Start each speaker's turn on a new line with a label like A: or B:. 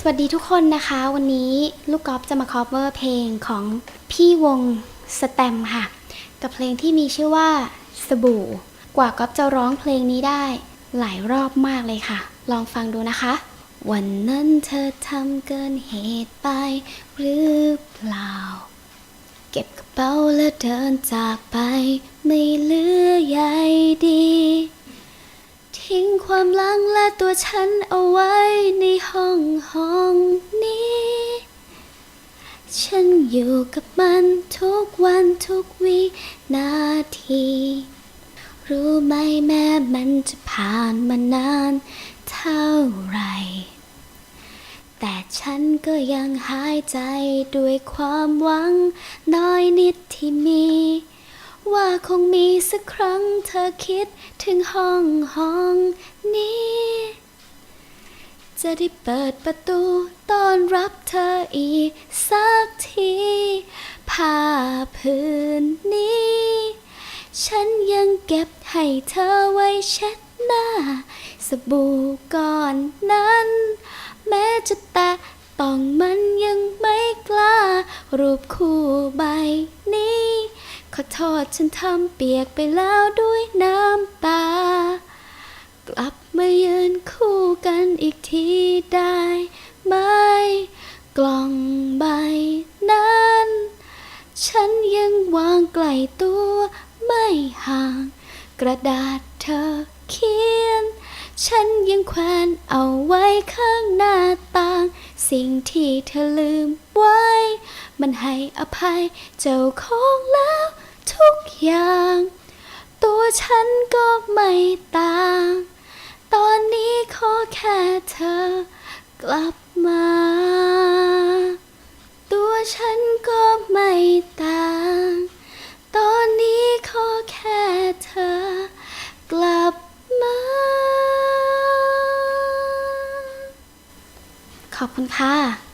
A: สวัสดีทุกคนนะคะ วันนี้ลูกกอล์ฟจะมา cover เพลงของพี่วงสแตมค่ะ กับเพลงที่มีชื่อว่าสบู่ กว่าก๊อฟจะร้องเพลงนี้ได้ หลายรอบมากเลยค่ะ ลองฟังดูนะคะ วันนั้นเธอทำเกินเหตุไปหรือเปล่า เก็บกระเป๋าแล้วเดินจากไปไม่ ความหลังและตัวฉันเอาไว้ในห้องห้องนี้ ฉันอยู่กับมันทุกวันทุกวินาที รู้ไหมแม้มันจะผ่านมานานเท่าไหรแต่ฉันก็ยังหายใจด้วยความหวังน้อยนิดที่มี ว่าคงมีสักครั้งเธอคิดถึงห้องห้องนี้ จะได้เปิดประตูต้อนรับเธออีกสักทีผ้าผืนนี้ ฉันยังเก็บให้เธอไว้เช็ดหน้า สบู่ก่อนนั้น แม้จะแตะต้องมันยังไม่กล้า รูปคู่ใบนี้ อโทษฉันทำเปียกไปแล้วด้วยน้ำตา กลับมายืนคู่กันอีกทีได้ไหม กล่องใบนั้น ฉันยังวางไกลตัวไม่ห่าง กระดาษเธอเขียน ฉันยังแขวนเอาไว้ข้างหน้าต่าง สิ่งที่เธอลืมไว้ มันให้อภัยเจ้าของแล้ว อย่าง ตัวฉันก็ไม่ต่าง ตอนนี้ขอแค่เธอกลับมา ตัวฉันก็ไม่ต่าง ตอนนี้ขอแค่เธอกลับมา ขอบคุณค่ะ